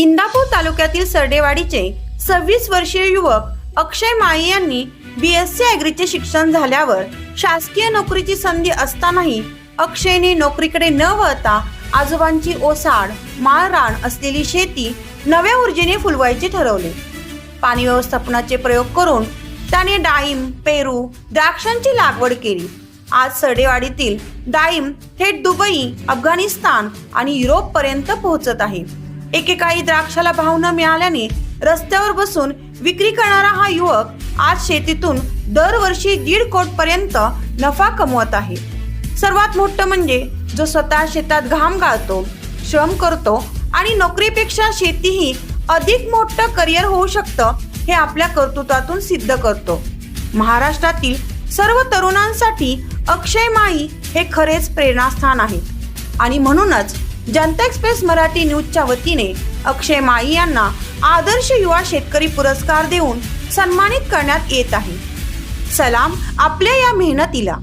इंदापूर तालुक्यातील सरडेवाडीचे सव्वीस वर्षीय युवक अक्षय माळी यांनी बी एस सी ॲग्रीचे शिक्षण झाल्यावर शासकीय नोकरीची संधी असतानाही अक्षयने नोकरीकडे न वळता आजोबांची ओसाड माळरान असलेली शेती नव्या ऊर्जेने फुलवायचे ठरवले. पाणी व्यवस्थापनाचे प्रयोग करून त्याने डाळिंब पेरू द्राक्षांची लागवड केली. आज सरडेवाडीतील डाळिंब थेट दुबई अफगाणिस्तान आणि युरोप पर्यंत पोहोचत आहे. एकेकाळी द्राक्षाला भाव न मिळाल्याने रस्त्यावर बसून विक्री करणारा हा युवक आज शेतीतून दरवर्षी दीड कोट पर्यंत नफा कमवत आहे. सर्वात मोठं म्हणजे जो स्वतः शेतात घाम गाळतो श्रम करतो आणि नोकरीपेक्षा शेती ही अधिक मोठं करिअर होऊ शकतं हे आपल्या कर्तृत्वातून सिद्ध करतो. महाराष्ट्रातील सर्व तरुणांसाठी अक्षय माई हे खरेच प्रेरणास्थान आहे. आणि म्हणूनच जनता एक्सप्रेस मराठी न्यूजच्या वतीने अक्षय माळी यांना आदर्श युवा शेतकरी पुरस्कार देऊन सन्मानित करण्यात येत आहे. सलाम आपल्या या मेहनतीला.